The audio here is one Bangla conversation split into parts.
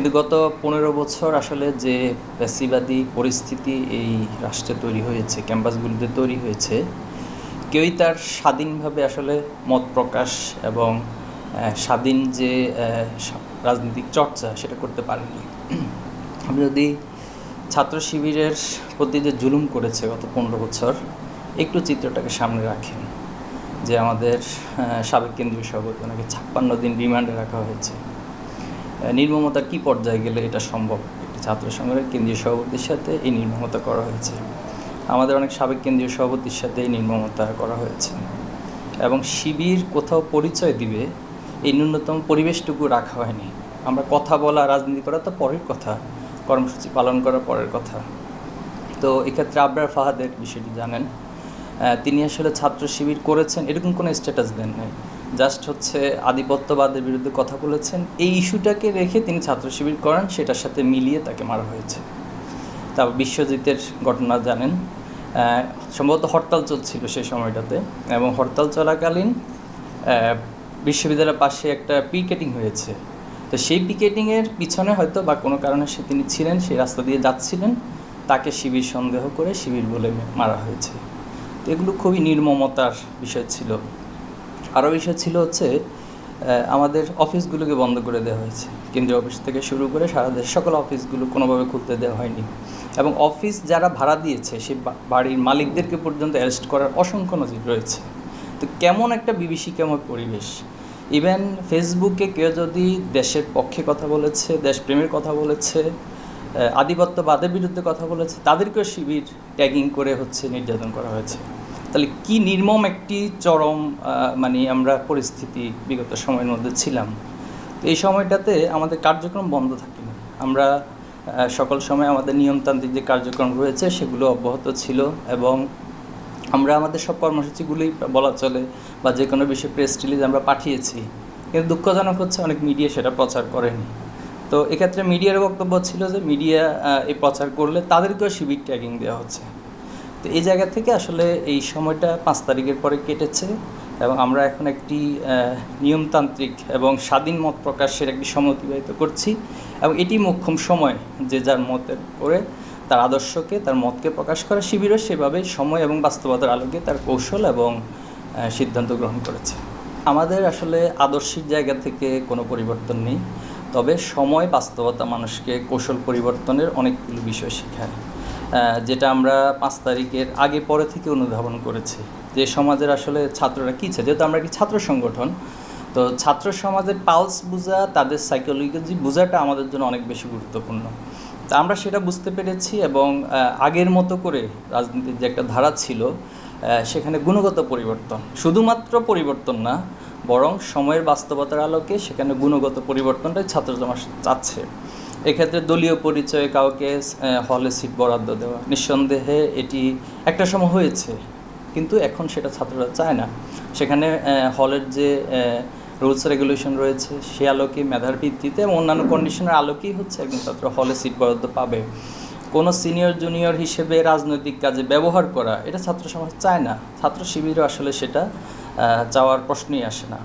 কিন্তু গত পনেরো বছর আসলে যে ফ্যাসিবাদী পরিস্থিতি এই রাষ্ট্রে তৈরি হয়েছে, ক্যাম্পাসগুলিতে তৈরি হয়েছে, কেউই তার স্বাধীনভাবে আসলে মত প্রকাশ এবং স্বাধীন যে রাজনৈতিক চর্চা সেটা করতে পারেনি। আপনি যদি ছাত্র শিবিরের প্রতি যে জুলুম করেছে গত পনেরো বছর, একটু চিত্রটাকে সামনে রাখেন যে আমাদের সাবেক কেন্দ্রীয় সভাপতি, ওনাকে ছাপ্পান্ন দিন রিমান্ডে রাখা হয়েছে। নির্মমতার কী পর্যায়ে গেলে এটা সম্ভব? একটি ছাত্র সংগ্রহের কেন্দ্রীয় সভাপতির সাথে এই নির্মমতা করা হয়েছে। আমাদের অনেক সাবেক কেন্দ্রীয় সভাপতির সাথে এই নির্মমতা করা হয়েছে। এবং শিবির কোথাও পরিচয় দিবে, এই ন্যূনতম পরিবেশটুকু রাখা হয়নি। আমরা কথা বলা, রাজনীতি করা তো পরের কথা। কর্মসূচি পালন করা পরের কথা। তো এক্ষেত্রে আবরার ফাহাদের বিষয়টি জানেন। তিনি আসলে ছাত্র শিবির করেছেন, এরকম কোনো স্ট্যাটাস দেন নাই। জাস্ট হচ্ছে আধিপত্যবাদের বিরুদ্ধে কথা বলেছেন। এই ইস্যুটাকে রেখে তিনি ছাত্র শিবির করেন, সেটার সাথে মিলিয়ে তাকে মারা হয়েছে। তারপর বিশ্বজিতের ঘটনা জানেন। সম্ভবত হরতাল চলছিল সেই সময়টাতে এবং হরতাল চলাকালীন বিশ্ববিদ্যালয়ের পাশে একটা পিকেটিং হয়েছে। তো সেই পিকেটিংয়ের পিছনে হয়তো বা কোনো কারণে সে তিনি ছিলেন, সেই রাস্তা দিয়ে যাচ্ছিলেন, তাকে শিবির সন্দেহ করে শিবির বলে মারা হয়েছে। এগুলো খুবই নির্মমতার বিষয় ছিল। আরও বিষয় ছিল হচ্ছে আমাদের অফিসগুলোকে বন্ধ করে দেওয়া হয়েছে। কেন্দ্রীয় অফিস থেকে শুরু করে সারা দেশ, সকল অফিসগুলো কোনোভাবে খুলতে দেওয়া হয়নি। এবং অফিস যারা ভাড়া দিয়েছে, সে বাড়ির মালিকদেরকে পর্যন্ত অ্যারেস্ট করার অসংখ্য নজির রয়েছে। তো কেমন একটা বিভীষিকাময় পরিবেশ। ইভেন ফেসবুকে কেউ যদি দেশের পক্ষে কথা বলেছে, দেশপ্রেমের কথা বলেছে আধিপত্যবাদের বিরুদ্ধে কথা বলেছে, তাদেরকেও শিবির ট্যাগিং করে হচ্ছে নির্যাতন করা হয়েছে। তাহলে কি নির্মম একটি চরম মানে আমরা পরিস্থিতি বিগত সময়ের মধ্যে ছিলাম? তো এই সময়টাতে আমাদের কার্যক্রম বন্ধ থাকেনি আমরা সকল সময় আমাদের নিয়মতান্ত্রিক যে কার্যক্রম রয়েছে সেগুলো অব্যাহত ছিল এবং আমরা আমাদের সব কর্মসূচিগুলোই বলা চলে বা যে কোনো বিষয়ে প্রেস রিলিজ আমরা পাঠিয়েছি। কিন্তু দুঃখজনক হচ্ছে অনেক মিডিয়া সেটা প্রচার করেনি। তো এক্ষেত্রে মিডিয়ার বক্তব্য ছিল যে মিডিয়া এই প্রচার করলে তাদেরকেও শিবির ট্যাগিং দেওয়া হচ্ছে। তো এই জায়গা থেকে আসলে এই সময়টা পাঁচ তারিখের পরে কেটেছে এবং আমরা এখন একটি নিয়মতান্ত্রিক এবং স্বাধীন মত প্রকাশের একটি সময় অতিবাহিত করছি এবং এটি মোক্ষম সময় যে যার মতের করে তার আদর্শকে, তার মতকে প্রকাশ করা শিবিরও সেভাবে সময় এবং বাস্তবতার আলোকে তার কৌশল এবং সিদ্ধান্ত গ্রহণ করেছে। আমাদের আসলে আদর্শিক জায়গা থেকে কোনো পরিবর্তন নেই, তবে সময়, বাস্তবতা, মানুষকে কৌশল পরিবর্তনের অনেকগুলো বিষয় শেখায়। যেটা আমরা পাঁচ তারিখের আগে পরে থেকে অনুধাবন করেছি। যে সমাজের আসলে ছাত্ররা কী চায়, যেহেতু আমরা একটি ছাত্র সংগঠন, তো ছাত্র সমাজের পালস বোঝা, তাদের সাইকোলজি বোঝাটা আমাদের জন্য অনেক বেশি গুরুত্বপূর্ণ। তা আমরা সেটা বুঝতে পেরেছি এবং আগের মতো করে রাজনীতির যে একটা ধারা ছিল সেখানে গুণগত পরিবর্তন, শুধুমাত্র পরিবর্তন না, বরং সময়ের বাস্তবতার আলোকে সেখানে গুণগত পরিবর্তনটাই ছাত্র জমা চাচ্ছে। এক্ষেত্রে দলীয় পরিচয়ে কাউকে হলে সিট বরাদ্দ দেওয়া। নিঃসন্দেহে এটি একটা সময় হয়েছে, কিন্তু এখন সেটা ছাত্ররা চায় না। সেখানে হলের যে রুলস রেগুলেশন রয়েছে, সে আলোকে, মেধার ভিত্তিতে এবং অন্যান্য কন্ডিশনের আলোকেই হচ্ছে একজন ছাত্র হলে সিট বরাদ্দ পাবে। কোনো সিনিয়র, জুনিয়র হিসেবে রাজনৈতিক কাজে ব্যবহার করা, এটা ছাত্র সমাজ চায় না। ছাত্র শিবিরও আসলে সেটা চাওয়ার প্রশ্নই আসে না।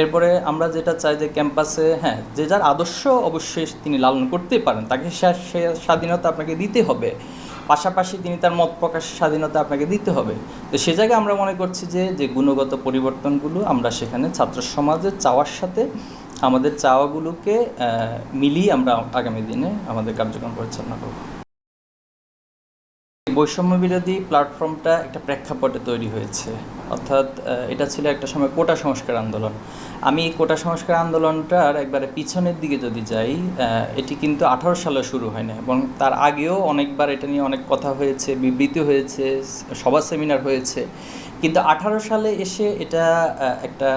এরপরে আমরা যেটা চাই যে ক্যাম্পাসে হ্যাঁ যে যার আদর্শ অবশ্যই তিনি লালন করতে পারেন, তাকে সে স্বাধীনতা আপনাকে দিতে হবে। পাশাপাশি তিনি তার মত প্রকাশের স্বাধীনতা আপনাকে দিতে হবে। তো সে জায়গায় আমরা মনে করছি যে যে গুণগত পরিবর্তনগুলো আমরা সেখানে ছাত্র সমাজের চাওয়ার সাথে আমাদের চাওয়াগুলোকে মিলিয়ে আমরা আগামী দিনে আমাদের কার্যক্রম পরিচালনা করব। বৈষম্য বিরোধী প্ল্যাটফর্মটা একটা প্রেক্ষাপটে তৈরি হয়েছে। অর্থাৎ এটা ছিল একটা সময় কোটা সংস্কার আন্দোলন। আমি কোটা সংস্কার আন্দোলনটার একবারে পিছনের দিকে যদি যাই এটি কিন্তু আঠারো সালে শুরু হয় না এবং তার আগেও অনেকবার এটা নিয়ে অনেক কথা হয়েছে, বিবৃতি হয়েছে, সভা সেমিনার হয়েছে। কিন্তু আঠারো সালে এসে এটা একটা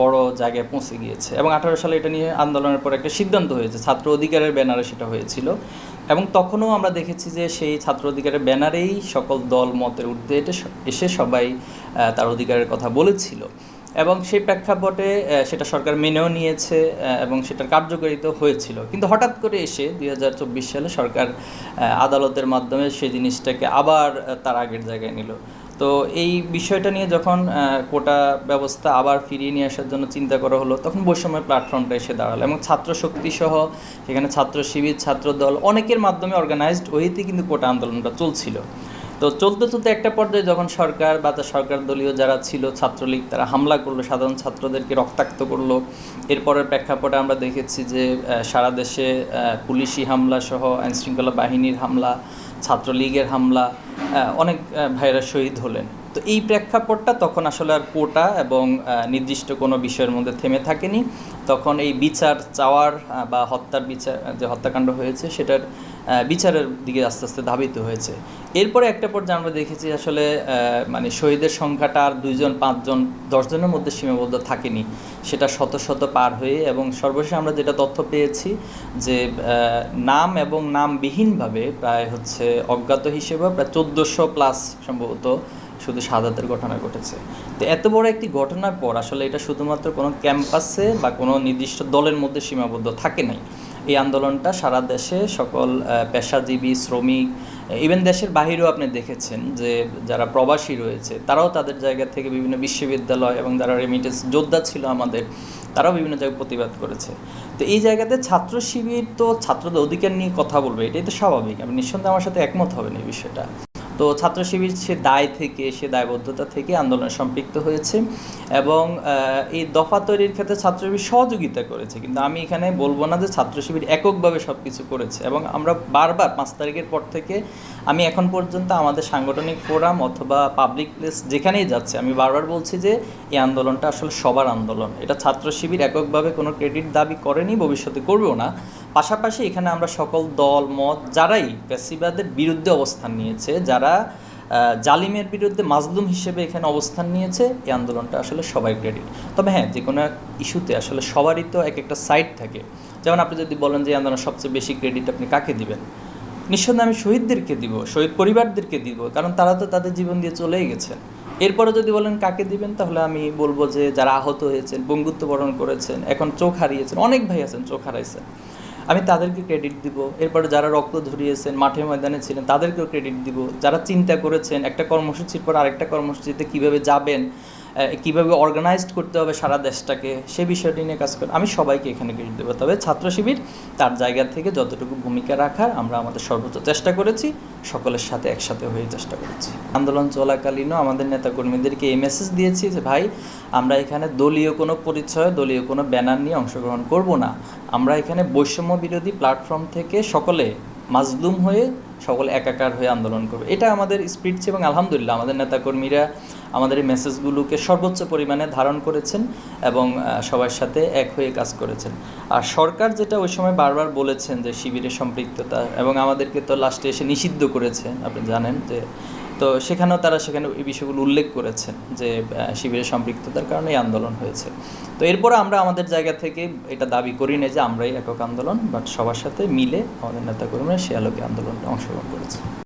বড় জায়গায় পৌঁছে গিয়েছে এবং আঠারো সালে এটা নিয়ে আন্দোলনের পর একটা সিদ্ধান্ত হয়েছে। ছাত্র অধিকারের ব্যানারে সেটা হয়েছিল। এবং তখনও আমরা দেখেছি যে সেই ছাত্র অধিকারের ব্যানারেই সকল দল, মতের ঊর্ধ্বে এসে সবাই তার অধিকারের কথা বলেছিল। এবং সেই প্রেক্ষাপটে সেটা সরকার মেনেও নিয়েছে এবং সেটার কার্যকারিত হয়েছিল। কিন্তু হঠাৎ করে এসে দুই হাজার চব্বিশ সালে সরকার আদালতের মাধ্যমে সেই জিনিসটাকে আবার তার আগের জায়গায় নিল। তো এই বিষয়টা নিয়ে যখন কোটা ব্যবস্থা আবার ফিরিয়ে নিয়ে আসার জন্য চিন্তা করা হলো, তখন বৈষম্যের প্ল্যাটফর্মটা এসে দাঁড়াল এবং ছাত্র শক্তি সহ সেখানে ছাত্র শিবির ছাত্র দল অনেকের মাধ্যমে অর্গানাইজড ওয়েতে কিন্তু কোটা আন্দোলনটা চলছিল। তো চলতে চলতে একটা পর্যায়ে যখন সরকার বা তার সরকার দলীয় যারা ছিল ছাত্রলীগ, তারা হামলা করল, সাধারণ ছাত্রদেরকে রক্তাক্ত করল। এরপরের প্রেক্ষাপটে আমরা দেখেছি যে সারা দেশে পুলিশি হামলা সহ আইনশৃঙ্খলা বাহিনীর হামলা ছাত্রলীগের হামলা অনেক ভাইরা শহীদ হলেন। তো এই প্রেক্ষাপটটা তখন আসলে আর কোটা এবং নির্দিষ্ট কোনো বিষয়ের মধ্যে থেমে থাকেনি। তখন এই বিচার চাওয়ার বা হত্যার বিচার, যে হত্যাকাণ্ড হয়েছে সেটার বিচারের দিকে আস্তে আস্তে ধাবিত হয়েছে। এরপরে একটা পর্যায়ে আমরা দেখেছি আসলে মানে শহীদের সংখ্যাটা আর দুইজন, পাঁচজন, দশজনের মধ্যে সীমাবদ্ধ থাকেনি। সেটা শত শত পার হয়ে এবং সর্বশেষ আমরা যেটা তথ্য পেয়েছি যে নাম এবং নামবিহীনভাবে প্রায় হচ্ছে অজ্ঞাত হিসেবে প্রায় চোদ্দোশো প্লাস সম্ভবত শুধু সাদাতের ঘটনা ঘটেছে। তো এত বড় একটি ঘটনার পর আসলে এটা শুধুমাত্র কোনো ক্যাম্পাসে বা কোনো নির্দিষ্ট দলের মধ্যে সীমাবদ্ধ থাকে নাই। এই আন্দোলনটা সারা দেশে সকল পেশাজীবী, শ্রমিক ইভেন দেশের বাহিরেও আপনি দেখেছেন যে যারা প্রবাসী রয়েছে, তারাও তাদের জায়গা থেকে বিভিন্ন বিশ্ববিদ্যালয় এবং যারা রেমিটেন্স যোদ্ধা ছিল আমাদের, তারাও বিভিন্ন জায়গায় প্রতিবাদ করেছে। তো এই জায়গাতে ছাত্র শিবির তো ছাত্রদের অধিকার নিয়ে কথা বলবে, এটাই তো স্বাভাবিক। আমি নিঃসন্দেহে আমার সাথে একমত হবেন এই বিষয়টা। তো ছাত্র শিবির সে দায় থেকে, সে দায়বদ্ধতা থেকে আন্দোলনে সম্পৃক্ত হয়েছে এবং এই দফা তৈরির ক্ষেত্রে ছাত্র শিবির সহযোগিতা করেছে। কিন্তু আমি এখানে বলব না যে ছাত্র শিবির এককভাবে সব কিছু করেছে এবং আমরা বারবার পাঁচ তারিখের পর থেকে আমি এখন পর্যন্ত আমাদের সাংগঠনিক ফোরাম অথবা পাবলিক প্লেস যেখানেই যাচ্ছে, আমি বারবার বলছি যে এই আন্দোলনটা আসলে সবার আন্দোলন। এটা ছাত্র শিবির এককভাবে কোনো ক্রেডিট দাবি করেনি, ভবিষ্যতে করবেও না। পাশাপাশি এখানে আমরা সকল দল, মত যারাই ফ্যাসিবাদের বিরুদ্ধে অবস্থান নিয়েছে, যারা জালিমের বিরুদ্ধে মাজলুম হিসেবে এখানে অবস্থান নিয়েছে, এই আন্দোলনটা আসলে সবাই ক্রেডিট তবে হ্যাঁ যে কোনো ইস্যুতে আসলে সবারই তো এক একটা সাইড থাকে। যেমন আপনি যদি বলেন যে আন্দোলন সবচেয়ে বেশি ক্রেডিট আপনি কাকে দিবেন? নিঃসন্দেহে আমি শহীদদেরকে দিব, শহীদ পরিবারদেরকে দিব, কারণ তারা তো তাদের জীবন দিয়ে চলেই গেছেন এরপরে যদি বলেন কাকে দিবেন, তাহলে আমি বলব যে যারা আহত হয়েছেন, বঙ্গুত্ব বরণ করেছেন, এখন চোখ হারিয়েছেন, অনেক ভাই আছেন, চোখ হারাইছেন। আমি তাদেরকে ক্রেডিট দিব। এরপরে যারা রক্ত ধরিয়েছেন, মাঠে ময়দানে ছিলেন, তাদেরকেও ক্রেডিট দিব। যারা চিন্তা করেছেন, একটা কর্মসূচির পর আরেকটা কর্মসূচিতে কীভাবে যাবেন কীভাবে অর্গানাইজড করতে হবে সারা দেশটাকে, সে বিষয়টি নিয়ে কাজ করে আমি সবাইকে এখানে ক্রেডিট দেবো। তবে ছাত্র শিবির তার জায়গা থেকে যতটুকু ভূমিকা রাখার আমরা আমাদের সর্বোচ্চ চেষ্টা করেছি, সকলের সাথে একসাথে হয়ে চেষ্টা করেছি। আন্দোলন চলাকালীনও আমাদের নেতাকর্মীদেরকে এই মেসেজ দিয়েছি যে, ভাই, আমরা এখানে দলীয় কোনো পরিচয়, দলীয় কোনো ব্যানার নিয়ে অংশগ্রহণ করব না। আমরা এখানে বৈষম্য বিরোধী প্ল্যাটফর্ম থেকে সকলে মাজলুম হয়ে সকল একাকার হয়ে আন্দোলন করবে। এটা আমাদের স্পিড এবং আলহামদুলিল্লাহ আমাদের নেতাকর্মীরা আমাদের এই মেসেজগুলোকে সর্বোচ্চ পরিমাণে ধারণ করেছেন এবং সবার সাথে এক হয়ে কাজ করেছেন। আর সরকার যেটা ওই সময় বারবার বলেছেন যে শিবিরের সম্পৃক্ততা এবং আমাদেরকে তো লাস্টে এসে নিষিদ্ধ করেছে, আপনি জানেন যে তো সেখানেও তারা সেখানে এই বিষয়গুলো উল্লেখ করেছেন যে শিবিরের সম্পৃক্ততার কারণে এই আন্দোলন হয়েছে। তো এরপরে আমরা আমাদের জায়গা থেকে এটা দাবি করি না যে আমরাই একক আন্দোলন, বাট সবার সাথে মিলে আমাদের নেতাকর্মীরা সে আলোকে আন্দোলনটা অংশগ্রহণ করেছে।